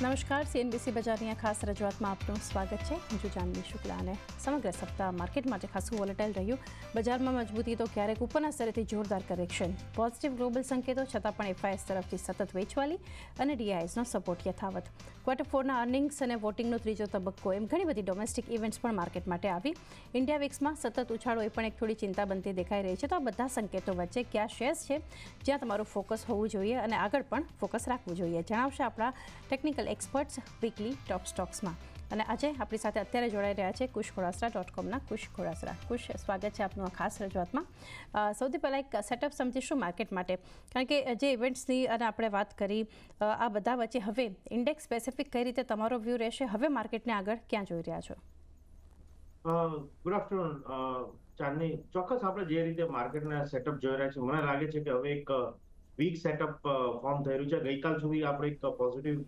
નમસ્કાર સીએનબીસી બજારની ખાસ રજૂઆતમાં આપનું સ્વાગત છે. હું જાનવી શુક્લા અને સમગ્ર સપ્તાહ માર્કેટ માટે ખાસું વોલેટાઇલ રહ્યું, બજારમાં મજબૂતી તો ક્યારેક ઉપરના સ્તરેથી જોરદાર કરેક્શન પોઝિટિવ ગ્લોબલ સંકેતો, છતાં પણ એફઆઈએસ તરફથી સતત વેચવાલી અને ડીઆઈએસનો સપોર્ટ યથાવત. ક્વાર્ટર ફોરના અર્નિંગ્સ અને વોટિંગનો ત્રીજો તબક્કો એમ ઘણી બધી ડોમેસ્ટિક ઇવેન્ટ્સ પણ માર્કેટ માટે આવી. ઇન્ડિયા વિક્સમાં સતત ઉછાળો એ પણ એક થોડી ચિંતા બનતી દેખાઈ રહી છે. તો આ બધા સંકેતો વચ્ચે કયા શેર્સ છે? જ્યાં તમારું ફોકસ હોવું જોઈએ અને આગળ પણ ફોકસ રાખવું જોઈએ. જણાવશે આપણા ટેકનિકલ એક્સપર્ટ્સ વીકલી ટોપ સ્ટોક્સમાં અને આજે આપણી સાથે અત્યારે જોડાઈ રહ્યા છે કુશ ખોડાસરા ડોટ કોમના કુશ ખોડાસરા કુશ, સ્વાગત છે આપનું આ ખાસ રજૂઆતમાં. સૌથી પહેલાં એક સેટઅપ સમજીશું માર્કેટ માટે. કારણ કે જે ઇવેન્ટ્સની અને આપણે વાત કરી આ બધા વચ્ચે હવે ઇન્ડેક્સ સ્પેસિફિક કઈ રીતે તમારો વ્યૂ રહેશે? હવે માર્કેટને આગળ ક્યાં જોઈ રહ્યા છો? ગુડ આફ્ટરનૂન ચાંદની, ચોક્કસ આપણે જે રીતે માર્કેટના સેટઅપ જોઈ રહ્યા છે મને લાગે છે કે હવે એક વીક સેટઅપ ફોર્મ થઈ છે. ગઈકાલ સુધી આપણે એક પોઝિટિવ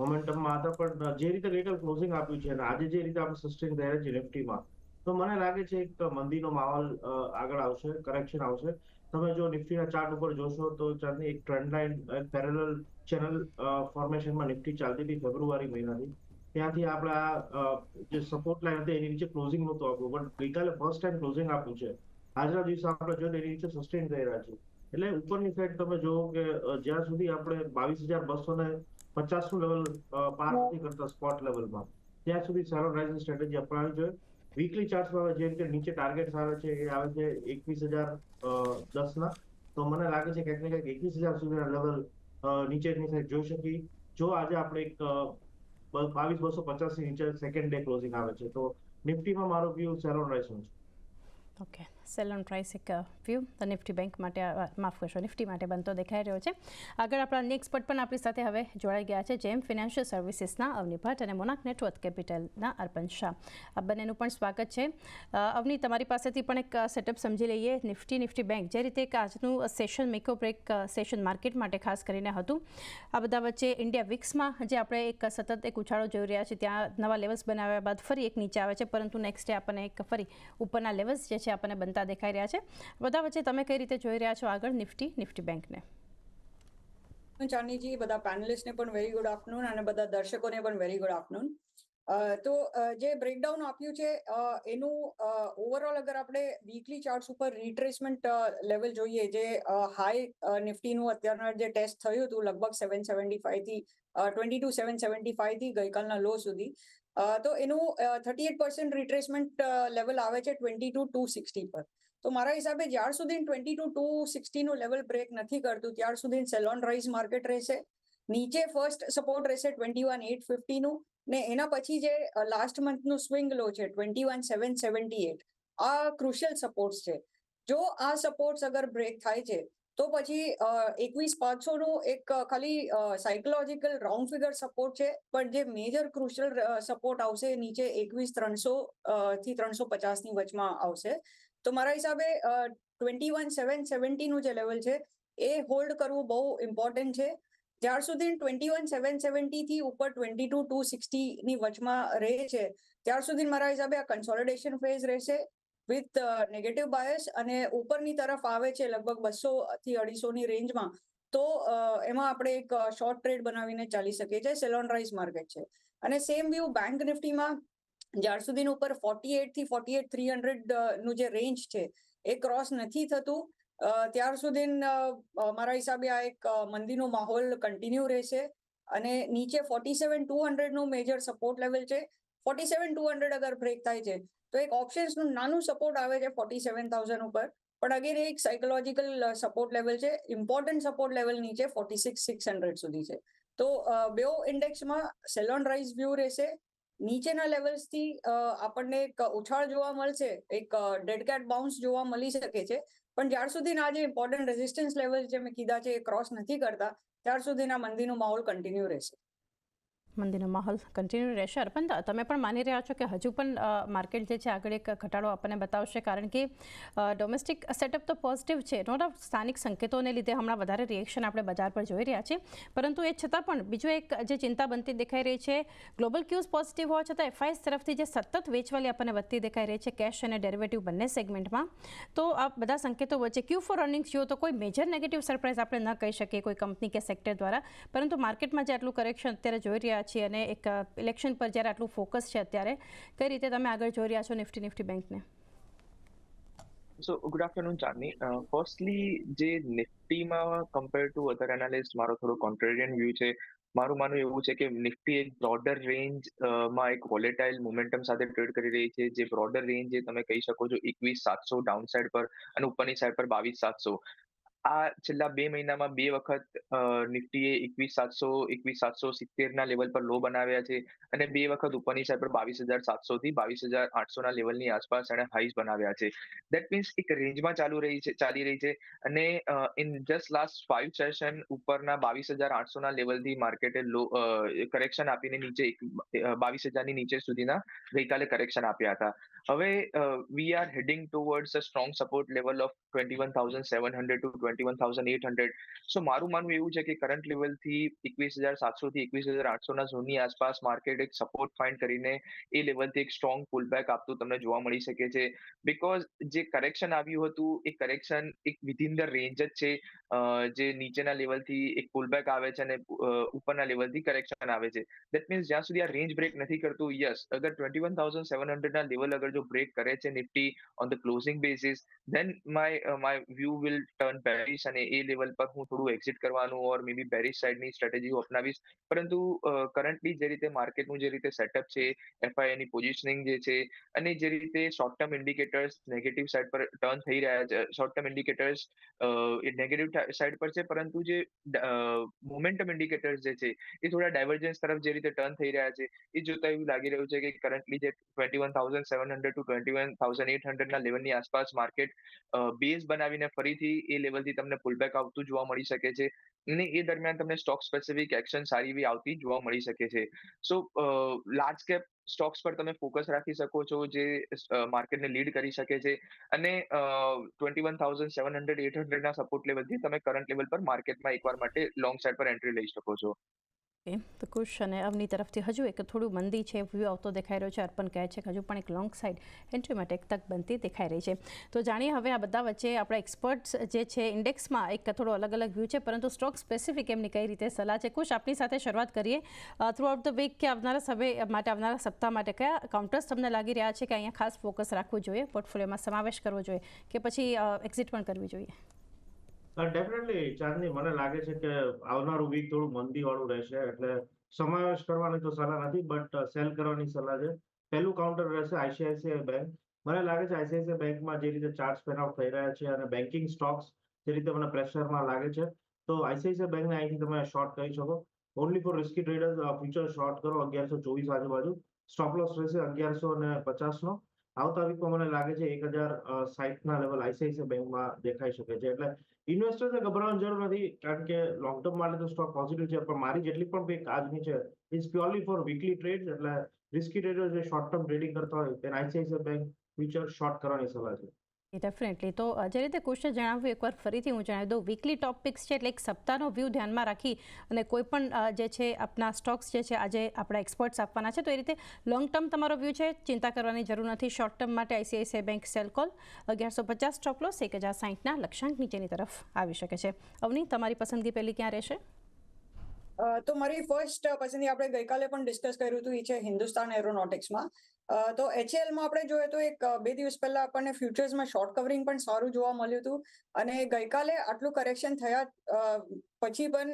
મોમેન્ટમમાં હતા, પણ જે રીતે ગઈકાલ ક્લોઝિંગ આપ્યું છે અને આજે જે રીતે આપણે સસ્ટેન થયા છે નિફ્ટીમાં તો મને લાગે છે એક મંદીનો માહોલ આગળ આવશે કરેક્શન આવશે. તમે જો નિફ્ટીના ચાર્ટ ઉપર જોશો, તો ચાંદની એક ટ્રેન્ડ લાઇન પેરેલલ ચેનલ ફોર્મેશનમાં નિફ્ટી ચાલતી હતી ફેબ્રુઆરી મહિનાથી. ત્યાંથી આપણા જે સપોર્ટ લાઈન હતી, એની નીચે ક્લોઝિંગ નહોતું આપ્યું. પણ ગઈકાલે ફર્સ્ટ ટાઈમ ક્લોઝિંગ આપ્યું છે. આજના દિવસે આપણે જોઈએ એની નીચે સસ્ટેન થઈ રહ્યા છે. એટલે ઉપરની સાઈડ તમે જોવો કે જ્યાં સુધી આપણે બાવીસ હજાર બસો ને પચાસનું લેવલ પાર નથી કરતા સ્પોટ લેવલમાં ત્યાં સુધી સારો રાઇઝિંગ સ્ટ્રેટેજી અપનાવવી જોઈએ. વીકલી ચાર્ટ્સમાં જે રીતે નીચે ટાર્ગેટ આવે છે, એ આવે છે એકવીસ હજાર દસ ના તો મને લાગે છે ને ક્યાંક એકવીસ હજાર સુધીના લેવલ નીચેની સાઈડ જોઈ શકી જો આજે આપણે એક બાવીસ બસો પચાસ નીચે સેકન્ડ ડે ક્લોઝિંગ આવે છે, તો નિફ્ટીમાં મારો વ્યૂ સેલોન રાઇઝનું છે. ઓકે સેલોન પ્રાઇસ એક વ્યૂ તો નિફ્ટી બેંક માટે માફ કરશો નિફ્ટી માટે બનતો દેખાઈ રહ્યો છે. આગળ આપણા અન્ય એક્સપર્ટ પણ આપણી સાથે હવે જોડાઈ ગયા છે, જેમ ફિનાન્શિયલ સર્વિસીસના અવની ભટ્ટ અને મોનાક નેટવર્ક કેપિટલના અર્પણ શાહ. આ બંનેનું પણ સ્વાગત છે. અવની, તમારી પાસેથી પણ એક સેટઅપ સમજી લઈએ. નિફ્ટી નિફ્ટી બેંક જે રીતે એક આજનું session make or break session market માટે ખાસ કરીને હતું. આ બધા વચ્ચે ઇન્ડિયા વિક્સમાં જે આપણે એક સતત એક ઉછાળો જોઈ રહ્યા છે ત્યાં નવા લેવલ્સ બનાવ્યા બાદ ફરી એક નીચે આવે છે, પરંતુ નેક્સ્ટ ડે આપણને એક ફરી ઉપરના લેવલ્સ જે છે, આપણને બનતા દેખાઈ રહ્યા છે. બધા વચ્ચે તમે કઈ રીતે જોઈ રહ્યા છો આગળ નિફ્ટી નિફ્ટી બેંકને? ચાંદીજી બધા પેનલિસ્ટને પણ વેરી ગુડ આફ્ટરનૂન અને બધા દર્શકોને પણ વેરી ગુડ આફ્ટરનૂન તો જે બ્રેકડાઉન આપ્યું છે એનું ઓવરઓલ અગર આપણે વીકલી ચાર્ટ્સ ઉપર રિટ્રેસમેન્ટ લેવલ જોઈએ, જે હાઈ નિફ્ટીનું અત્યારના જે ટેસ્ટ થયું હતું, લગભગ સેવન સેવન્ટી ફાઈવથી ટ્વેન્ટી ટુ સેવન સેવન્ટી ફાઈવથી ગઈકાલના લો સુધી તો એનું thirty eight percent retracement level આવે છે ટ્વેન્ટી ટુ ટુ સિક્સટી પર. તો મારા હિસાબે જ્યાર સુધી ટ્વેન્ટી ટુ ટુ સિક્સટીનું લેવલ બ્રેક નથી કરતું, ત્યાર સુધી સેલોન રાઇઝ માર્કેટ રહેશે. નીચે ફર્સ્ટ સપોર્ટ રહેશે ટ્વેન્ટી વન એટ ફિફ્ટીનું ને એના પછી જે લાસ્ટ મંથનું સ્વિંગ લો છે twenty one seven seventy eight આ ક્રુશિયલ સપોર્ટ્સ છે. જો આ સપોર્ટ્સ અગર બ્રેક થાય છે તો પછી એકવીસ પાંચસોનું એક અ, ખાલી સાયકોલોજીકલ રાઉન્ડ ફિગર સપોર્ટ છે પણ જે મેજર ક્રુશિયલ સપોર્ટ આવશે નીચે એકવીસ ત્રણસો થી ત્રણસો પચાસની વચમાં આવશે. તો મારા હિસાબે ટ્વેન્ટી વન સેવન સેવન્ટીનું જે લેવલ છે એ હોલ્ડ કરવું બહુ ઇમ્પોર્ટન્ટ છે. જ્યાર સુધી ટ્વેન્ટી વન સેવન સેવન્ટીથી ઉપર ટ્વેન્ટી ટુ ટુ સિક્સટીની વચમાં રહે છે ત્યાર સુધી મારા હિસાબે આ કન્સોલિડેશન ફેઝ રહેશે. વિથ નેગેટિવ બાયસ અને ઉપરની તરફ આવે છે લગભગ બસો થી અઢીસોની રેન્જમાં, તો એમાં આપણે એક શોર્ટ ટ્રેડ બનાવીને ચાલી શકીએ છીએ. સેલોન રાઇઝ માર્કેટ છે. અને સેમ વ્યૂ બેંક નિફ્ટીમાં જ્યાર સુધીનું ઉપર ફોર્ટી એટથી ફોર્ટી એટ થ્રી હંડ્રેડનું જે રેન્જ છે, એ ક્રોસ નથી થતું. ત્યાર સુધી મારા હિસાબે આ એક મંદીનો માહોલ કન્ટિન્યુ રહેશે. અને નીચે ફોર્ટી સેવન ટુ હંડ્રેડનું મેજર સપોર્ટ લેવલ છે. ફોર્ટી સેવન ટુ હંડ્રેડ અગર બ્રેક થાય છે તો એક ઓપ્શન્સનું નાનું સપોર્ટ આવે છે ફોર્ટી સેવન થાઉઝન્ડ ઉપર. પણ અગેન એક સાયકોલોજીકલ સપોર્ટ લેવલ છે. ઇમ્પોર્ટન્ટ સપોર્ટ લેવલ નીચે ફોર્ટી સિક્સ સિક્સ હંડ્રેડ સુધી છે. તો બે ઇન્ડેક્સમાં સેલોન રાઇઝ વ્યૂ રહેશે. નીચેના લેવલ્સથી આપણને એક ઉછાળ જોવા મળશે. એક ડેડ કેટ બાઉન્સ જોવા મળી શકે છે. પણ જ્યાર સુધીના જે ઇમ્પોર્ટન્ટ રેઝિસ્ટન્સ લેવલ જે મેં કીધા છે એ ક્રોસ નથી કરતા, ત્યાર સુધીના મંદીનો માહોલ કન્ટિન્યુ રહેશે. મંદીનો માહોલ કન્ટિન્યુ રહેશે. અર્પણ તમે પણ માની રહ્યા છો કે હજુ પણ માર્કેટ જે છે, આગળ એક ઘટાડો આપણને બતાવશે, કારણ કે ડોમેસ્ટિક સેટઅપ તો પોઝિટિવ છે. નો ડાઉટ સ્થાનિક સંકેતોને લીધે હમણાં વધારે રિએક્શન આપણે બજાર પર જોઈ રહ્યા છીએ. પરંતુ એ છતાં પણ બીજું એક જે ચિંતા બનતી દેખાઈ રહી છે ગ્લોબલ ક્યુઝ પોઝિટિવ હોવા છતાં એફઆઈએસ તરફથી જે સતત વેચવાલી આપણને વધતી દેખાઈ રહી છે કેશ અને ડેરિવેટિવ બંને સેગમેન્ટમાં તો આ બધા સંકેતો વચ્ચે ક્યુ ફોર અર્નિંગ્સ જુઓ તો કોઈ મેજર નેગેટિવ સરપ્રાઇઝ આપણે ન કહી શકીએ, કોઈ કંપની કે સેક્ટર દ્વારા. પરંતુ માર્કેટમાં જે આટલું કરેક્શન અત્યારે જોઈ રહ્યા છીએ અને એક ઇલેક્શન પર જ્યારે આટલું ફોકસ છે અત્યારે, કઈ રીતે તમે આગળ જોઈ રહ્યા છો નિફ્ટી નિફ્ટી બેંકને so good afternoon Chandni firstly જે નિફ્ટીમાં કમ્પેર ટુ અધર એનાલિસ્ટ મારો થોડો કોન્ટ્રેરિયન વ્યૂ છે. મારું માનવું એવું છે કે નિફ્ટી એક બ્રોડર રેન્જમાં એક વોલેટાઇલ મોમેન્ટમ સાથે ટ્રેડ કરી રહી છે. જે બ્રોડર રેન્જ જે તમે કહી શકો છો, એકવીસ સાતસો ડાઉન સાઇડ પર અને ઉપરની સાઇડ પર બાવીસ સાતસો. આ છેલ્લા બે મહિનામાં બે વખત નિફ્ટીએ એકવીસ સાતસો એકવીસ સાતસો સિત્તેરના લેવલ પર લો બનાવ્યા છે અને બે વખત ઉપરની સાઈડ પર બાવીસ હજાર સાતસો થી બાવીસ હજાર આઠસોના લેવલની આસપાસ એણે હાઈસ બનાવ્યા છે. દેટ મીન્સ એક રેન્જમાં ચાલુ રહી છે, ચાલી રહી છે અને in just last five session ઉપરના બાવીસ હજાર આઠસોના લેવલથી માર્કેટે લો કરેક્શન આપીને નીચે બાવીસ હજારની નીચે સુધીના ગઈકાલે કરેક્શન આપ્યા હતા. હવે we are heading towards a strong support level of twenty one thousand seven hundred to twenty one thousand eight hundred so મારું માનવું એવું છે કે કરંટ લેવલથી એકવીસ હજાર સાતસો થી એકવીસ હજાર આઠસોના ઝોનની આસપાસ માર્કેટ એક સપોર્ટ ફાઇન્ડ કરીને એ લેવલથી એક સ્ટ્રોંગ પુલબેક આપતું તમને જોવા મળી શકે છે. બીકોઝ જે કરેક્શન આવ્યું હતું, એ કરેક્શન એક વિધિન ધ રેન્જ જ છે. જે નીચેના લેવલથી એક પુલબેક આવે છે અને ઉપરના લેવલથી કરેક્શન આવે છે. દેટ મીન્સ જ્યાં સુધી આ રેન્જ બ્રેક નથી કરતું યસ અગર ટ્વેન્ટી વન થાઉઝન્ડ સેવન હંડ્રેડના લેવલ અગર જો બ્રેક કરે છે Nifty on the closing basis then my my view will turn bearish અને એ લેવલ પર હું થોડું એક્ઝિટ કરવાનું ઓર મે બેરિશ સાઇડની સ્ટ્રેટેજી અપનાવીશ. પરંતુ કરન્ટલી જે રીતે માર્કેટનું જે રીતે સેટઅપ છે એફઆઈ પોઝિશનિંગ જે છે, અને જે રીતે short term indicators negative side પર ટર્ન થઈ રહ્યા છે short term indicators negative side પર છે, પરંતુ જે મોમેન્ટમ ઇન્ડિકેટર્સ જે છે, એ થોડા ડાયવર્જન્સ તરફ જે રીતે ટર્ન થઈ રહ્યા છે, એ જોતા એવું લાગી રહ્યું છે કે કરન્ટલી જે twenty one thousand seven hundred to twenty one thousand eight હંડ્રેડના લેવલની આસપાસ માર્કેટ બેઝ બનાવીને ફરીથી એ લેવલથી તમને પુલબેક આવતું જોવા મળી શકે છે. અને એ દરમિયાન તમને સ્ટોક સ્પેસિફિક એક્શન સારી એવી આવતી જોવા મળી શકે છે. સો લાર્જ કેપ સ્ટોક્સ પર તમે ફોકસ રાખી શકો છો જે માર્કેટને લીડ કરી શકે છે. અને twenty one thousand seven hundred eight હંડ્રેડના support લેવલથી તમે કરંટ લેવલ પર માર્કેટમાં એકવાર માટે લોંગ સાઇડ પર એન્ટ્રી લઈ શકો છો. તો કુશ અને અવની તરફથી હજુ એક થોડું મંદી છે, વ્યૂ આવતો દેખાઈ રહ્યો છે, અર્પણ કહે છે કે હજુ પણ એક લોંગ સાઇડ એન્ટ્રી માટે એક તક બનતી દેખાઈ રહી છે. તો જાણીએ હવે આ બધા વચ્ચે આપણા એક્સપર્ટ્સ જે છે ઇન્ડેક્સમાં એક થોડો અલગ અલગ વ્યૂ છે, પરંતુ સ્ટોક સ્પેસિફિક એમની કઈ રીતે સલાહ છે? કુશ આપની સાથે શરૂઆત કરીએ. થ્રુ આઉટ ધ વીક કે આવનારા સમય માટે આવનારા સપ્તાહ માટે કયા કાઉન્ટર્સ તમને લાગી રહ્યા છે કે અહીંયા ખાસ ફોકસ રાખવું જોઈએ? પોર્ટફોલિયોમાં સમાવેશ કરવો જોઈએ કે પછી એક્ઝિટ પણ કરવી જોઈએ? ડેફિનેટલી ચાંદની, મને લાગે છે કે આવનારું વીક થોડું મંદી વાળું રહેશે, એટલે સમાવેશ કરવાની તો સલાહ નથી બટ સેલ કરવાની સલાહ છે. પહેલું કાઉન્ટર રહેશે આઈસીઆઈસીઆઈ બેંક મને લાગે છે આઈસીઆઈસીઆઈ બેંકમાં જે રીતે ચાર્જ આઉટ થઈ રહ્યા છે અને બેન્કિંગ સ્ટોક્સ જે રીતે મને પ્રેશરમાં લાગે છે, તો આઈસીઆઈસીઆઈ બેંકને અહીંથી તમે શોર્ટ કરી શકો. Only for risky traders future short કરો, અગિયારસો ચોવીસ આજુબાજુ. સ્ટોપ લોસ રહેશે અગિયારસો ને પચાસનો. આવતા વીકમાં મને લાગે છે એક હજાર સાહીઠના લેવલ આઈસીઆઈસીઆઈ બેંકમાં દેખાઈ શકે છે. એટલે ઇન્વેસ્ટર્સને ગભરાવાની જરૂર નથી, કારણ કે લોંગ ટર્મ માટે તો સ્ટોક પોઝિટિવ છે, પણ મારી જેટલી પણ પીક આજની છે is purely for weekly trade એટલે રિસ્કી ટ્રેડર જે શોર્ટ ટર્મ ટ્રેડિંગ કરતા હોય, તેને આઈસીઆઈસીઆઈ બેંક ફ્યુચર શોર્ટ કરવાની સલાહ છે. ડેફિનેટલી તો જે રીતે કુશે જણાવ્યું, એકવાર ફરીથી હું જણાવી દઉં. વીકલી ટોપિક્સ છે એટલે એક સપ્તાહનો વ્યૂ ધ્યાનમાં રાખી અને કોઈ પણ જે છે આપણા સ્ટોક્સ જે છે, આજે આપણા એક્સપર્ટ્સ આપવાના છે, તો એ રીતે લોંગ ટર્મ તમારો વ્યૂ છે, ચિંતા કરવાની જરૂર નથી. શોર્ટ ટર્મ માટે આઈસીઆઈસીઆઈ બેંક સેલ કોલ અગિયારસો પચાસ સ્ટોપ લોસ એક હજાર સાહીઠના લક્ષ્યાંક નીચેની તરફ આવી શકે છે. અવની, તમારી પસંદગી પહેલી ક્યાં રહેશે? તો મારી ફર્સ્ટ પસંદગી આપણે ગઈકાલે પણ ડિસ્કસ કર્યું હતું એ છે હિન્દુસ્તાન એરોનોટિક્સમાં તો એચએલમાં આપણે જોઈએ તો એક બે દિવસ પહેલા આપણને ફ્યુચર્સમાં શોર્ટ કવરિંગ પણ સારું જોવા મળ્યું હતું. અને ગઈકાલે આટલું કરેક્શન થયા પછી પણ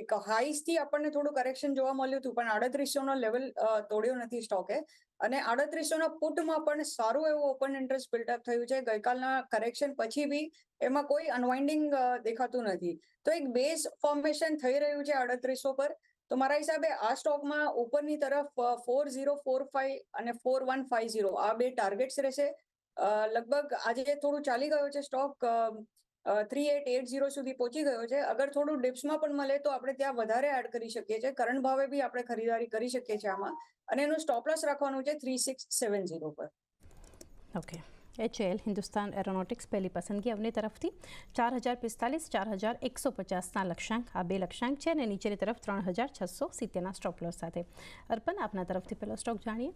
એક હાઈસથી આપણને થોડું કરેક્શન જોવા મળ્યું હતું, પણ આડત્રીસોનો લેવલ તોડ્યો નથી સ્ટોકે અને આડત્રીસોના પુટમાં પણ સારું એવું ઓપન ઇન્ટરેસ્ટ બિલ્ડઅપ થયું છે. ગઈકાલના કરેક્શન પછી બી એમાં કોઈ અનવાઇન્ડિંગ દેખાતું નથી. તો એક બેઝ ફોર્મેશન થઈ રહ્યું છે આડત્રીસો પર. તો મારા હિસાબે આ સ્ટોકમાં ઉપરની તરફ ફોર ઝીરો ફોર ફાઈવ અને ફોર વન ફાઈવ ઝીરો આ બે ટાર્ગેટ્સ રહેશે. લગભગ આજે થોડું ચાલી ગયો છે stock three eight eight zero સુધી પહોંચી ગયો છે. અગર થોડું ડિપ્સમાં પણ મળે તો આપણે ત્યાં વધારે એડ કરી શકીએ છીએ. કરંટ ભાવે બી આપણે ખરીદારી કરી શકીએ છીએ આમાં. અને એનું સ્ટોપલસ રાખવાનું છે થ્રી સિક્સ સેવન ઝીરો પર. ઓકે એચએલ હિન્દુસ્તાન એરોનોટિક્સ પહેલી પસંદગી અવની તરફથી ચાર હજાર પિસ્તાલીસ ચાર હજાર એકસો પચાસના લક્ષ્યાંક આ બે લક્ષ્યાંક છે અને નીચેની તરફ ત્રણ હજાર છસો સિત્તેરના સ્ટોપ લોસ સાથે અર્પણ આપના તરફથી પહેલો સ્ટોક જાણીએ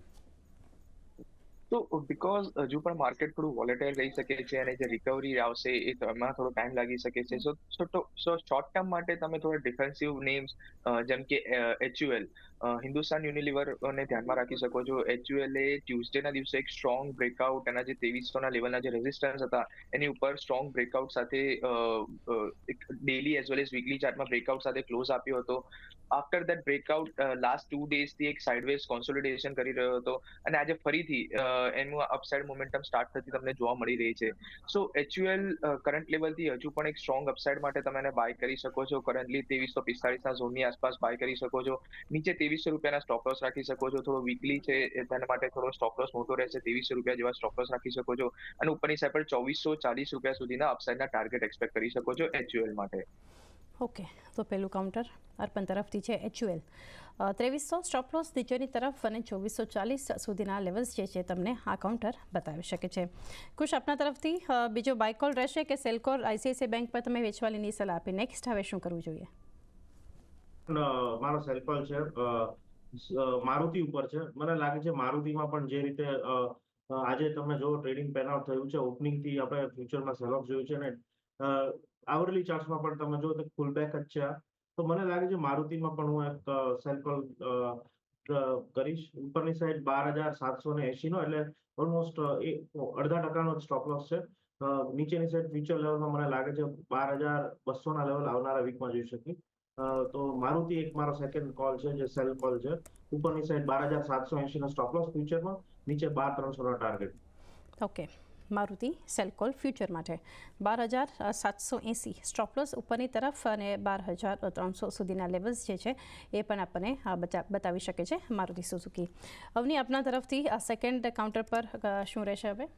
તો બીકોઝ હજુ પણ માર્કેટ થોડું વોલેટાઇલ રહી શકે છે અને જે રિકવરી આવશે એ તો એમાં થોડો ટાઈમ લાગી શકે છે સો સો શોર્ટ ટર્મ માટે તમે થોડા ડિફેન્સિવ નેમ્સ જેમ કે એચયુએલ હિન્દુસ્તાન યુનિલિવરને ધ્યાનમાં રાખી શકો છો. એચયુએલ એ ટ્યુઝડેના દિવસે એક સ્ટ્રોંગ બ્રેકઆઉટ એના જે ત્રેવીસોના લેવલના જે રેઝિસ્ટન્સ હતા, એની ઉપર સ્ટ્રોંગ બ્રેકઆઉટ સાથે daily as well as weekly ચાર્ટમાં breakout સાથે ક્લોઝ આપ્યો હતો. After that breakout last two ડેઝથી એક સાઇડવેઝ કોન્સોલિડેશન કરી રહ્યો હતો અને આજે ફરીથી એનું અપસાઇડ મોમેન્ટમ સ્ટાર્ટ થતી તમને જોવા મળી રહી છે. સો એચયુએલ કરંટ લેવલથી હજુ પણ એક સ્ટ્રોંગ અપસાઇડ માટે તમે બાય કરી શકો છો. કરન્ટલી ત્રેવીસો પિસ્તાળીસના ઝોનની આસપાસ બાય કરી શકો છો. નીચે ત્રેવીસો રૂપિયાના સ્ટોપ લોસ રાખી શકો છો. થોડો વીકલી છે તેના માટે થોડો સ્ટોપ લોસ મોટો રહેશે. ત્રેવીસો રૂપિયા જેવા સ્ટોપ લોસ રાખી શકો છો. અને ઉપરની સાઈડ પર ચોવીસો ચાલીસ રૂપિયા સુધીના અપસાઇડના ટાર્ગેટ એક્સપેક્ટ કરી શકો છો એચયુએલ માટે. ઓકે તો પહેલું કાઉન્ટર અર્પણ તરફથી છે એચયુએલ ત્રેવીસો સ્ટોપ લોસ નીચેની તરફ અને ચોવીસો ચાલીસ સુધીના લેવલ્સ જે છે તમને આ કાઉન્ટર બતાવી શકે છે. કુશ, આપના તરફથી બીજો બાયકોલ રહેશે કે સેલકોર આઈસીઆઈસીઆઈ બેંક પર તમે વેચવાની સલાહ આપી? નેક્સ્ટ હવે શું કરવું જોઈએ? મારો સેલ્ફલ છે મારુતિ ઉપર છે. મને લાગે છે મારુતિમાં પણ જે રીતે આજે તમે જો ટ્રેડિંગ પેન આઉટ થયું છે ઓપનિંગથી આપણે ફ્યુચરમાં સેલઓફ જોયું છે ને આવરલી ચાર્ટ્સમાં પણ તમે જો તો ફૂલ બેક જ છે તો મને લાગે છે મારુતિમાં પણ હું એક સેલ્ફલ કરીશ. ઉપરની સાઈડ બાર હજાર સાતસો ને એસી નો એટલે ઓલમોસ્ટ અડધા ટકાનો સ્ટોપ લોસ છે. નીચેની સાઈડ ફ્યુચર લેવલમાં મને લાગે છે બાર હજાર બસો ના લેવલ આવનારા વીકમાં જોઈ શકીએ. તો મારુતિ એક મારો સેકન્ડ કોલ છે, જે સેલ કોલ છે. ઉપરની સાઈડ બાર હજાર સાતસો એંશી નો સ્ટોપ લોસ ફ્યુચરમાં નીચે બાર ત્રણસો નો target okay Maruti sell call future માટે બાર હજાર સાતસો એંસી સ્ટોપલોસ ઉપરની તરફ અને બાર હજાર ત્રણસો સુધીના લેવલ્સ જે છે, એ પણ આપણને બતાવી શકે છે મારુતિ સુઝુકી. અવની, આપના તરફથી આ સેકન્ડ કાઉન્ટર પર શું રહેશે હવે?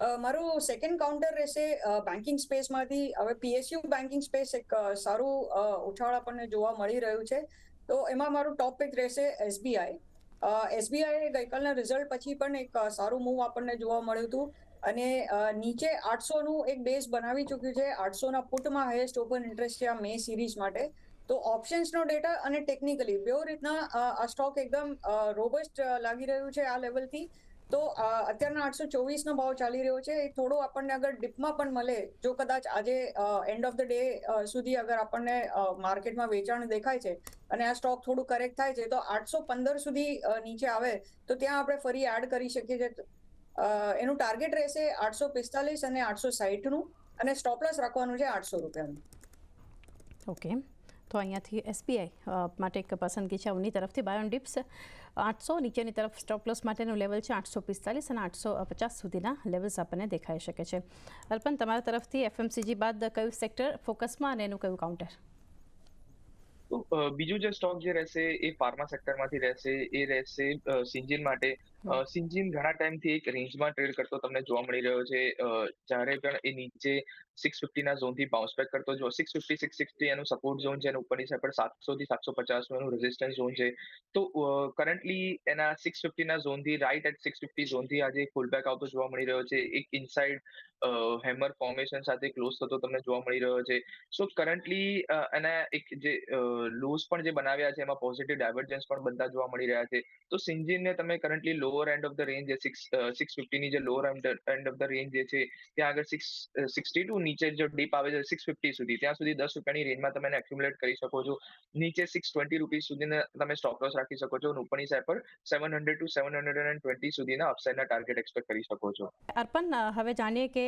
મારું સેકન્ડ કાઉન્ટર રહેશે બેન્કિંગ સ્પેસમાંથી હવે પીએસયુ બેન્કિંગ સ્પેસ એક સારું ઉછાળ આપણને જોવા મળી રહ્યું છે. તો એમાં મારું ટોપ પિક રહેશે એસબીઆઈ એસબીઆઈ ગઈકાલના રિઝલ્ટ પછી પણ એક સારું મૂવ આપણને જોવા મળ્યું હતું. અને નીચે આઠસોનું એક બેઝ બનાવી ચૂક્યું છે. આઠસોના પુટમાં હાઈએસ્ટ ઓપન ઇન્ટરેસ્ટ છે આ મે સિરીઝ માટે. તો ઓપ્શન્સનો ડેટા અને ટેકનિકલી બે રીતના આ સ્ટોક એકદમ રોબસ્ટ લાગી રહ્યું છે આ લેવલથી તો અત્યારના આઠસો ચોવીસનો ભાવ ચાલી રહ્યો છે. એ થોડો આપણને અગર ડીપમાં પણ મળે, જો કદાચ આજે એન્ડ ઓફ ધ ડે સુધી અગર આપણને માર્કેટમાં વેચાણ દેખાય છે અને આ સ્ટોક થોડું કરેક્ટ થાય છે, તો આઠસો પંદર સુધી નીચે આવે, તો ત્યાં આપણે ફરી એડ કરી શકીએ છીએ. એનું ટાર્ગેટ રહેશે આઠસો પિસ્તાલીસ અને આઠસો સાહીઠનું અને સ્ટોપલસ રાખવાનું છે આઠસો રૂપિયાનું. ઓકે તો અહીંયાથી એસબીઆઈ માટે એક પસંદગી છે અવની તરફથી બાયોન ડિપ્સ આઠસો નીચેની તરફ સ્ટોપલોસ માટેનું લેવલ છે આઠસો પિસ્તાલીસ અને આઠસો પચાસ સુધીના લેવલ્સ આપણને દેખાઈ શકે છે. અર્પણ તમારા તરફથી એફએમસીજી બાદ કયું સેક્ટર ફોકસમાં અને એનું કયું કાઉન્ટર બીજું જે સ્ટોક જે રહેશે એ ફાર્મા સેક્ટરમાંથી રહેશે એ રહેશે અ, માટે. અ, સિન્જિન ઘણા ટાઈમથી એક રેન્જમાં ટ્રેડ કરતો તમને જોવા મળી રહ્યો છે. જ્યારે પણ એ નીચે સિક્સ ફિફ્ટીના ઝોનથી બાઉન્સ બેક કરતો જો સિક્સ ફિફ્ટી સિક્સ સિક્સટી એનું સપોર્ટ ઝોન છે અને ઉપરની સાઈડ પર સાતસો થી સાતસો પચાસનું એનું રેઝિસ્ટન્સ ઝોન છે. તો કરન્ટલી એના સિક્સ ફિફ્ટીના ઝોનથી રાઈટ એટ સિક્સ ફિફ્ટી ઝોનથી આજે ફૂલ બેક આવતો જોવા મળી રહ્યો છે. એક ઇનસાઇડ હેમર ફોર્મેશન સાથે ક્લોઝ થતો તમને જોવા મળી રહ્યો છે. સો કરન્ટલી એના એક જે લોસ પણ જે બનાવ્યા છે એમાં પોઝિટિવ ડાયવર્જન્સ પણ બનતા જોવા મળી રહ્યા છે. તો સિંજીનને તમે currently lower end of the range છે સિક્સ સિક્સ ફિફ્ટીની જે lower end of the range જે છે ત્યાં આગળ સિક્સ સિક્સટી ટુ નીચે જો ડીપ આવે છે સિક્સ ફિફ્ટી સુધી ત્યાં સુધી દસ રૂપિયાની રેન્જમાં તમે એક્યુમ્યુલેટ કરી શકો છો. નીચે સિક્સ ટ્વેન્ટી રૂપીઝ સુધીના તમે સ્ટોપ લોસ રાખી શકો છો અને ઉપરની સાઈડ પર seven hundred to seven hundred and twenty સુધીના અપસાઇડના ટાર્ગેટ એક્સપેક્ટ કરી શકો છો. અર્પણ હવે જાણીએ કે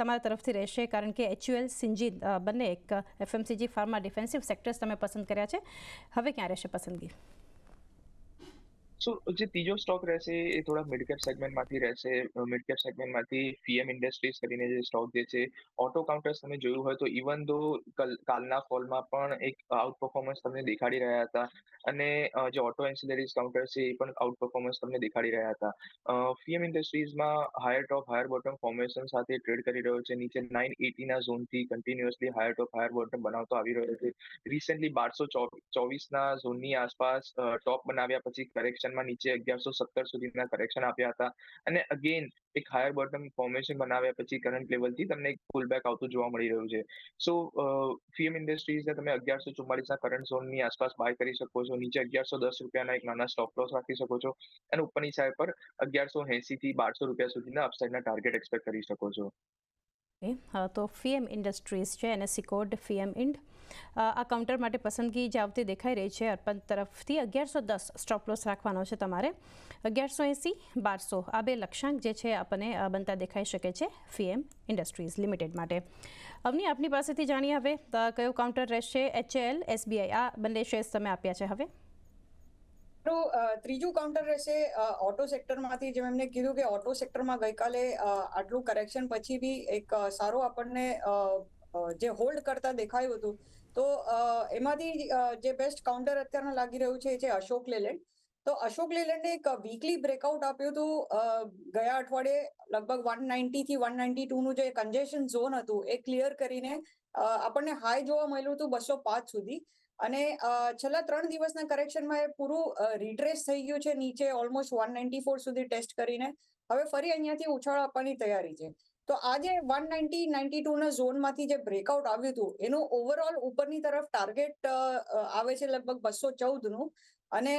તમારા તરફથી રહેશે કારણ કે એચયુએલ સિંજી બંને એક એફએમસીજી ફાર્મા ડિફેન્સિવ સેક્ટર્સ તમે પસંદ કર્યા છે. હવે ક્યાં રહેશે પસંદગી? સો જે ત્રીજો સ્ટોક રહેશે એ થોડા મિડ કેપ સેગમેન્ટમાંથી રહેશે. મિડ સેગમેન્ટમાંથી પીએમ ઇન્ડસ્ટ્રીઝ કરીને જે સ્ટોક જે છે ઓટો કાઉન્ટર્સ તમે જોયું હોય તો ઇવન દો કાલના ફોલમાં પણ એક આઉટ પરફોર્મન્સ તમને દેખાડી રહ્યા હતા. અને જે ઓટો એન્સિલરીઝ કાઉન્ટર છે એ પણ આઉટ પરફોર્મન્સ તમને દેખાડી રહ્યા હતા. PM ઇન્ડસ્ટ્રીઝમાં higher top higher bottom formation સાથે ટ્રેડ કરી રહ્યો છે. નીચે નાઇન એટીના ઝોનથી continuously higher top higher bottom બનાવતો આવી રહ્યો છે. રિસેન્ટલી બારસો ચોવીસના ઝોનની આસપાસ ટોપ બનાવ્યા પછી કરેક્શનમાં નીચે અગિયારસો સત્તર સુધીના કરેક્શન આપ્યા હતા. અને અગેન એક હાયર બોટમ ફોર્મેશન બનાવ્યા પછી કરંટ લેવલથી તમને એક પુલબેક આવતું જોવા મળી રહ્યું છે. સો ફીએમ ઇન્ડસ્ટ્રીઝને તમે અગિયારસો ચુમ્માલીસના કરંટ ઝોનની આસપાસ બાય કરી શકો છો. નીચે અગિયારસો દસ રૂપિયાના એક નાના સ્ટોપ લોસ રાખી શકો છો. અને ઉપરની સાઈડ પર અગિયારસો એંસી થી બારસો રૂપિયા સુધીના અપસાઇડના ટાર્ગેટ એક્સપેક્ટ કરી શકો છો. તો ફીએમ ઇન્ડસ્ટ્રીઝ છે અને સિકોર્ડ ફીએમ ઇન્ડ આ કાઉન્ટર માટે પસંદગી જે આવતી દેખાઈ રહી છે. અર્પણ તરફથી અગિયારસો દસ સ્ટોપ લોસ રાખવાનો છે તમારે. અગિયારસો એંસી, બારસો આ બે લક્ષ્યાંક જે છે આપણને બનતા દેખાઈ શકે છે ફીએમ ઇન્ડસ્ટ્રીઝ લિમિટેડ માટે. અવની આપની પાસેથી જાણીએ હવે કયો કાઉન્ટર રહેશે? એચએએલ એસબીઆઈ આ બંને શેર્સ તમે આપ્યા છે હવે. તો ત્રીજું કાઉન્ટર રહેશે ઓટો સેક્ટરમાંથી જેમ એમને કીધું કે ઓટો સેક્ટરમાં ગઈકાલે આટલું કરેક્શન પછી બી એક સારો આપણને જે હોલ્ડ કરતા દેખાયું હતું, તો એમાંથી જે બેસ્ટ કાઉન્ટર અત્યારના લાગી રહ્યું છે એ છે અશોક લેલેન્ડ. તો અશોક લેલેન્ડે એક વીકલી બ્રેકઆઉટ આપ્યું હતું ગયા અઠવાડિયે લગભગ વન નાઇન્ટી થી વન નાઇન્ટી ટુ નું જે કન્જેશન ઝોન હતું, એ ક્લિયર કરીને આપણને હાઈ જોવા મળ્યું હતું બસો પાંચ સુધી. અને છેલ્લા ત્રણ દિવસના કરેક્શનમાં એ પૂરું રિટ્રેસ થઈ ગયું છે, નીચે ઓલમોસ્ટ વન નાઇન્ટી ફોર સુધી ટેસ્ટ કરીને. હવે ફરી અહીંયાથી ઉછાળ આપવાની તૈયારી છે. તો આજે વન નાઇન્ટી નાઇન્ટી ટુ ના ઝોનમાંથી જે બ્રેકઆઉટ આવ્યું હતું, એનું ઓવરઓલ ઉપરની તરફ ટાર્ગેટ આવે છે લગભગ બસો ચૌદનું. અને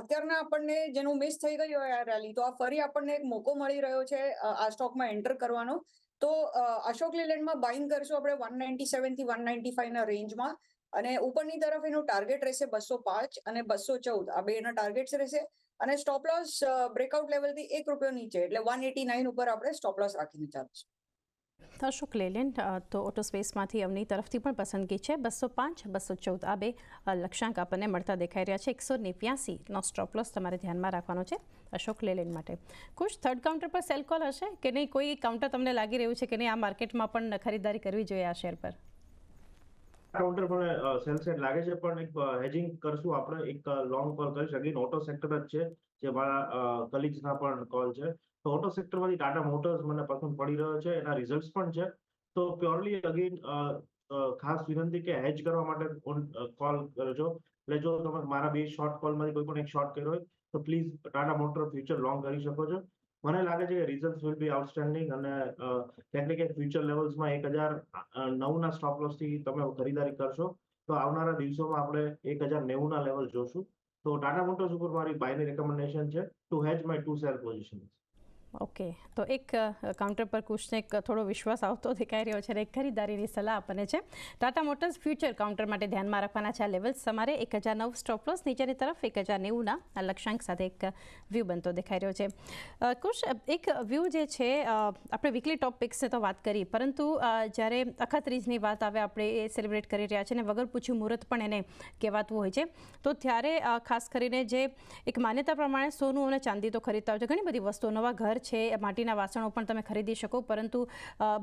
અત્યારના આપણને જેનું મિસ થઈ ગયું હોય આ રેલી તો આ ફરી આપણને એક મોકો મળી રહ્યો છે આ સ્ટોકમાં એન્ટર કરવાનો. તો અશોક લેલેન્ડમાં બાઇંગ કરશું આપણે વન નાઇન્ટી સેવનથી વન નાઇન્ટી ફાઈવ ના રેન્જમાં અને ઉપરની તરફ એનું ટાર્ગેટ રહેશે બસો પાંચ અને બસો ચૌદ. આ બે એના ટાર્ગેટ્સ રહેશે. અને સ્ટોપ લોસ બ્રેકઆઉટ લેવલથી એક રૂપિયો નીચે, એટલે વન એટી નાઇન ઉપર આપણે સ્ટોપ લોસ રાખીને ચાલશું. અશોક લેલેન્ડ તો ઓટો સ્પેસમાંથી અવની તરફથી પણ પસંદગી છે. બસો પાંચ, બસો ચૌદ આ બે લક્ષ્યાંક આપણને મળતા દેખાઈ રહ્યા છે. એકસો નેવ્યાસીનો સ્ટોપલોસ તમારે ધ્યાનમાં રાખવાનો છે અશોક લેલેન્ડ માટે. ખુશ થર્ડ કાઉન્ટર પર સેલ કોલ હશે કે નહીં? કોઈ કાઉન્ટર તમને લાગી રહ્યું છે કે નહીં? આ માર્કેટમાં પણ ખરીદારી કરવી જોઈએ આ શેર પર. કાઉન્ટર પણ સેલ સેટ લાગે છે, પણ એક હેજિંગ કરશું આપણે. એક લોંગ કોલ કરીશ શકીએ. ઓટો સેક્ટર જ છે, જે મારા કલીગ્સના પણ કોલ છે. તો ઓટો સેક્ટરમાંથી ટાટા મોટર્સ મને પસંદ પડી રહ્યો છે. એના રિઝલ્ટ પણ છે. તો પ્યોરલી અગેન ખાસ વિનંતી કે હેજ કરવા માટે કોલ કરજો. એટલે જો તમે મારા બે શોર્ટ કોલમાંથી કોઈ પણ એક શોર્ટ કર્યો હોય, તો please Tata motor future long કરી શકો છો. મને લાગે છે કે રિઝલ્ટ વિલ બી આઉટસ્ટેન્ડિંગ અને ક્યાંક ફ્યુચર લેવલ્સમાં એક હજાર નવના સ્ટોપ લોસથી તમે ખરીદારી કરશો, તો આવનારા દિવસોમાં આપણે એક હજાર નેવુંના લેવલ જોશું. તો ટાટા મોટર્સ ઉપર મારી બાયની રેકમેન્ડેશન છે to hedge my to sell position okay. તો એક કાઉન્ટર પર કુશને એક થોડો વિશ્વાસ આવતો દેખાઈ રહ્યો છે અને એક ખરીદારીની સલાહ આપણને છે. ટાટા મોટર્સ ફ્યુચર કાઉન્ટર માટે ધ્યાનમાં રાખવાના છે આ લેવલ્સ તમારે એક હજાર નવ સ્ટોપલોસ નીચેની તરફ એક હજાર નેવુંના આ લક્ષ્યાંક સાથે એક વ્યૂ બનતો દેખાઈ રહ્યો છે. કુશ એક વ્યૂ જે છે આપણે વીકલી ટોપ પિક્સની તો વાત કરી પરંતુ જ્યારે અખાત્રીજની વાત આવે, આપણે એ સેલિબ્રેટ કરી રહ્યા છે અને વગર પૂછ્યું મુહૂર્ત પણ એને કહેવાતું હોય છે. તો ત્યારે ખાસ કરીને જે એક માન્યતા પ્રમાણે સોનું અને ચાંદી તો ખરીદતા હોય છે. ઘણી બધી વસ્તુઓ, નવા ઘર છે, માટીના વાસણો પણ તમે ખરીદી શકો, પરંતુ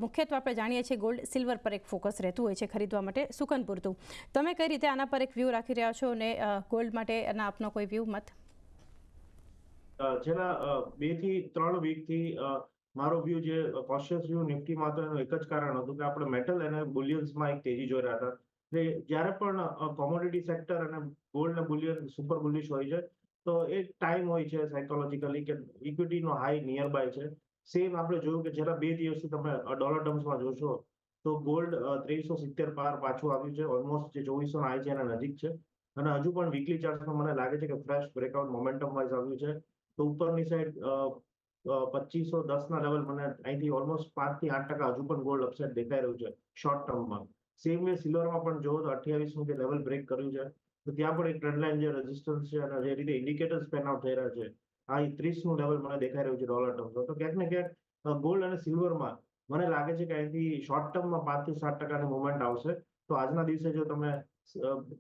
મુખ્યત્વે આપણે જાણીએ છીએ ગોલ્ડ, સિલ્વર પર એક ફોકસ રહેતું હોય છે ખરીદવા માટે સુકન પૂરતું તમે કઈ રીતે આના પર એક વ્યૂ રાખી રહ્યા છો અને ગોલ્ડ માટે એના આપનો કોઈ વ્યૂ મત? છેલ્લા બેથી ત્રણ વીકથી મારો વ્યૂ જે કોશિયસ વ્યૂ નિફ્ટીમાં તો એનું એક જ કારણ હતું કે આપણે મેટલ અને બુલિયન્સમાં એક તેજી જોઈ રહ્યા હતા. જ્યારે પણ કોમોડિટી સેક્ટર અને ગોલ્ડ અને બુલિયન સુપર બુલિશ હોય છે તો એક ટાઈમ હોય છે સાયકોલોજીકલી કે ઇક્વિટીનો હાઈ નિયર બાય છે. સેમ આપણે જોયું કે છેલ્લા બે દિવસથી તમે ડોલર ટર્મ્સમાં જોશો, તો ગોલ્ડ ત્રેવીસો સિત્તેર પાર પાછું આવ્યું છે ઓલમોસ્ટ જે ચોવીસો હાઈ છે એના નજીક છે. અને હજુ પણ વીકલી ચાર્ટમાં મને લાગે છે કે ફ્રેશ બ્રેકઆઉટ મોમેન્ટમ વાઇઝ આવ્યું છે. તો ઉપરની સાઈડ પચીસો દસ ના લેવલ મને અહીંથી ઓલમોસ્ટ પાંચથી આઠ ટકા હજુ પણ ગોલ્ડ અપસાઇડ દેખાઈ રહ્યું છે શોર્ટ ટર્મમાં સેમ વે સિલ્વરમાં પણ જોવો તો અઠ્યાવીસનું જે લેવલ બ્રેક કર્યું છે તો ત્યાં પણ એક ટ્રેન્ડ જે રેઝિસ્ટન્સ છે અને જે રીતે ઇન્ડિકેટર્સ પેન આઉટ થઈ રહ્યા છે, આ ત્રીસનું લેવલ મને દેખાઈ રહ્યું છે ડોલર ટર્મ તો. ક્યાંક ને ક્યાંક ગોલ્ડ અને સિલ્વરમાં મને લાગે છે કે અહીંથી શોર્ટ ટર્મમાં પાંચથી સાત ટકાની મુવમેન્ટ આવશે. તો આજના દિવસે જો તમે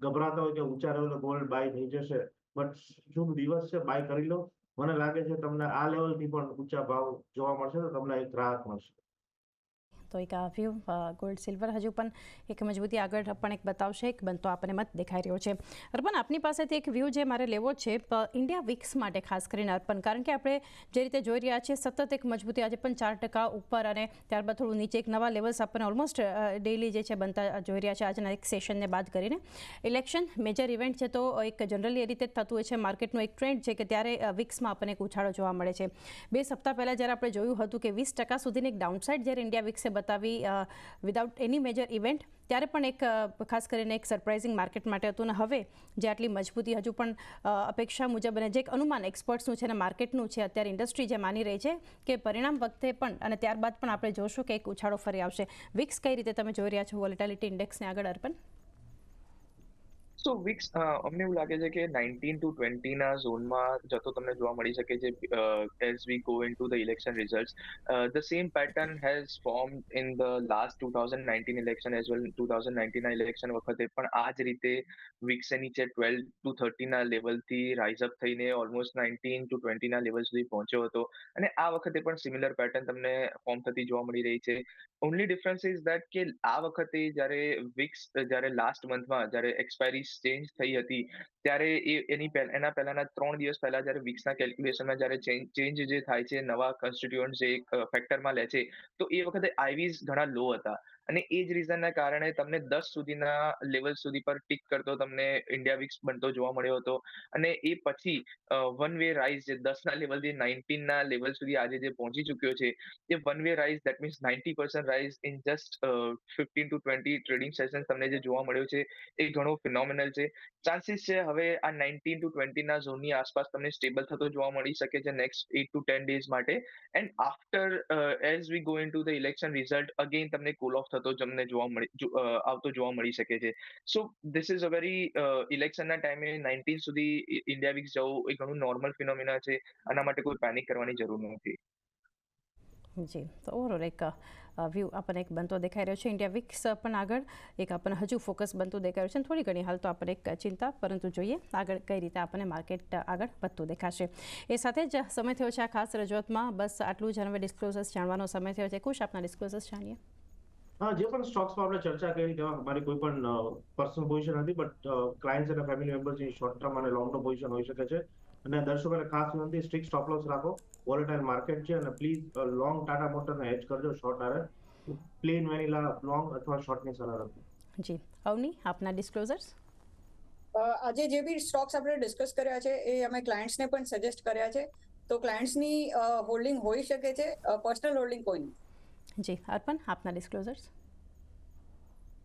ગભરાતા હોય કે ઊંચા લેવલે ગોલ્ડ બાય થઈ જશે. બટ શુભ દિવસ છે બાય કરી લો. મને લાગે છે તમને આ લેવલથી પણ ઊંચા ભાવ જોવા મળશે તો તમને એક રાહત મળશે. તો એક આ વ્યૂ ગોલ્ડ સિલ્વર હજુ પણ એક મજબૂતી આગળ પણ એક બતાવશે. એક બનતો આપણને મત દેખાઈ રહ્યો છે. અર્પણ, આપની પાસેથી એક વ્યૂ જે મારે લેવો છે ઇન્ડિયા વિક્સ માટે ખાસ કરીને અર્પણ. કારણ કે આપણે જે રીતે જોઈ રહ્યા છીએ, સતત એક મજબૂતી આજે પણ ચાર ટકા ઉપર અને ત્યારબાદ થોડું નીચે એક નવા લેવલ્સ આપણને ઓલમોસ્ટ ડેઇલી જે છે બનતા જોઈ રહ્યા છે. આજના એક સેશનને બાદ કરીને. ઇલેક્શન મેજર ઇવેન્ટ છે તો એક જનરલી એ રીતે થતું હોય છે. માર્કેટનો એક ટ્રેન્ડ છે કે ત્યારે વિક્સમાં આપણને એક ઉછાળો જોવા મળે છે. બે સપ્તાહ પહેલાં જ્યારે આપણે જોયું હતું કે વીસ ટકા સુધીની એક ડાઉનસાઇડ જ્યારે ઇન્ડિયા વિક્સે બતાવી વિદાઉટ એની મેજર ઇવેન્ટ ત્યારે પણ એક ખાસ કરીને એક સરપ્રાઇઝિંગ માર્કેટ માટે હતું અને હવે જે આટલી મજબૂતી હજુ પણ અપેક્ષા મુજબ અને જે એક અનુમાન એક્સપર્ટ્સનું છે અને માર્કેટનું છે અત્યારે ઇન્ડસ્ટ્રી જે માની રહી છે કે પરિણામ વખતે પણ અને ત્યારબાદ પણ આપણે જોશું કે એક ઉછાળો ફરી આવશે. વિક્સ કઈ રીતે તમે જોઈ રહ્યા છો? વોલેટાલિટી ઇન્ડેક્સને આગળ અર્પણ. સો વિક્સ અમને એવું લાગે છે કે નાઇન્ટીન ટુ ટ્વેન્ટી ના ઝોનમાં જતો તમને જોવા મળી શકે છે as we go in to the election result the same pattern has form in the last two thousand nineteen election as well two thousand nineteen election વખતે પણ આ જ રીતે વિક્સે નીચે ટ્વેલ્વ ટુ થર્ટીના લેવલથી રાઇઝ અપ થઈને ઓલમોસ્ટ નાઇન્ટીન ટુ ટ્વેન્ટીના લેવલ સુધી પહોંચ્યો હતો. અને આ વખતે પણ સિમિલર પેટર્ન તમને ફોર્મ થતી જોવા મળી રહી છે. ઓનલી ડિફરન્સ ઇઝ દેટ કે આ વખતે જ્યારે વિક્સ જ્યારે લાસ્ટ મંથમાં જ્યારે એક્સપાયરી ચેન્જ થઈ હતી. ત્યારે એ, એની એના પહેલાના ત્રણ દિવસ પહેલા જ્યારે વીક્સના કેલ્ક્યુલેશનમાં જ્યારે ચેન્જ જે થાય છે, નવા કોન્સ્ટિટ્યુઅન્ટ જે ફેક્ટરમાં લે છે, તો એ વખતે આઈવીઝ ઘણા લો હતા. અને એ જ રીઝનના કારણે તમને દસ સુધીના લેવલ સુધી પર ટીક કરતો તમને ઇન્ડિયા વિક્સ બનતો જોવા મળ્યો હતો. અને એ પછી વન વે રાઇઝ જે દસના લેવલથી નાઇન્ટીનના લેવલ સુધી આજે જે પહોંચી ચૂક્યો છે, a one way rise that means ninety percent rise in just fifteen to twenty trading session તમને જે જોવા મળ્યો છે, એ ઘણો ફિનોમિનલ છે. ચાન્સીસ છે હવે આ નાઇન્ટીન ટુ ટ્વેન્ટીના ઝોનની આસપાસ તમને સ્ટેબલ થતો જોવા મળી શકે છે next eight to ten days માટે. And after as we go in to the election result again તમને કુલ ઓફ થતો તમને જોવા મળી આવતો જોવા મળી શકે છે. So this is a very ઇલેક્શનના ટાઈમે નાઇન્ટીન સુધી ઇન્ડિયા વીક જવું એ ઘણું નોર્મલ ફિનોમિના છે. આના માટે કોઈ પેનિક કરવાની જરૂર નથી. જી, તો ઓવરઓલ એક વ્યૂ આપણને એક બનતો દેખાઈ રહ્યો છે. ઇન્ડિયા વિક્સ પણ આગળ એક આપણને હજુ ફોકસ બનતું દેખાઈ રહ્યું છે. થોડી ઘણી હાલ તો આપણને એક ચિંતા, પરંતુ જોઈએ આગળ કઈ રીતે આપણને માર્કેટ આગળ વધતું દેખાશે. એ સાથે જ સમય થયો છે આ ખાસ રજૂઆતમાં. બસ આટલું જ. હવે ડિસ્ક્લોઝર્સ જાણવાનો સમય થયો છે. ખુશ આપના ડિસ્ક્લોઝર્સ જાણીએ. હા જે પણ સ્ટોક્સમાં આપણે ચર્ચા કરી તેમાં મારી કોઈ પણ પર્સનલ પોઝિશન નથી બટ ક્લાયન્ટ્સ અને ફેમિલી મેમ્બર્સની શોર્ટ ટર્મ અને લોંગ ટર્મ પોઝિશન હોઈ શકે છે. અને દર્શકોને ખાસ વિનંતી સ્ટ્રિક્ટ સ્ટોપ લોસ રાખો. વોલેટાઇલ માર્કેટ છે અને પ્લીઝ લોંગ ટાટા મોટરને હેજ કરજો શોર્ટ આરે પ્લેન વેનીલા લોંગ અથવા શોર્ટની સલાહ રાખો. જી. અવની આપના ડિસ્ક્લોઝર્સ આજે જે બી સ્ટોક્સ આપણે ડિસ્કસ કર્યા છે એ અમે ક્લાયન્ટ્સને પણ સજેસ્ટ કર્યા છે. તો ક્લાયન્ટ્સની હોલ્ડિંગ હોઈ શકે છે પર્સનલ હોલ્ડિંગ કોઈ નહીં. જી અર્પણ આપના ડિસ્ક્લોઝર્સ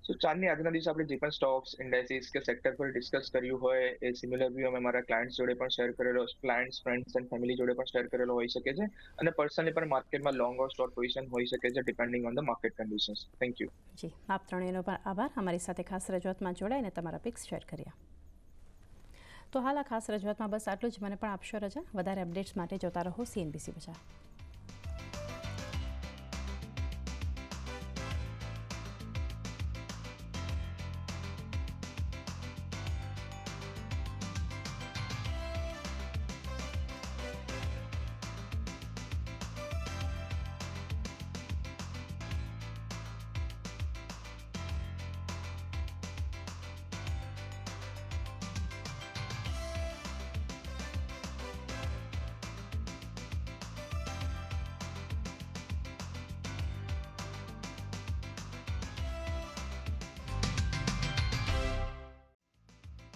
સો ચાંદની આજના દિવસે આપણે જે પણ સ્ટોક્સ ઇન્ડેસીસ કે સેક્ટર પર ડિસ્કસ કર્યું હોય એ સિમિલર વ્યૂ અમે મારા ક્લાયન્ટ્સ જોડે પણ શેર કરેલો ક્લાયન્ટ્સ ફ્રેન્ડ્સ એન્ડ ફેમિલી જોડે પણ શેર કરેલો હોઈ શકે છે અને પર્સનલી પણ માર્કેટમાં લોંગ ઓર શોર્ટ પોઝિશન હોઈ શકે છે depending on the market conditions thank you જી આપ ત્રણેયનો પણ આભાર. અમારી સાથે ખાસ રજૂઆતમાં જોડાઈને તમારા પિક્સ શેર કર્યા. તો હાલ આ ખાસ રજૂઆતમાં બસ આટલું જ. મને પણ આપશો રજા? વધારે અપડેટ્સ માટે જોતા રહો સીએનબીસી બજાર.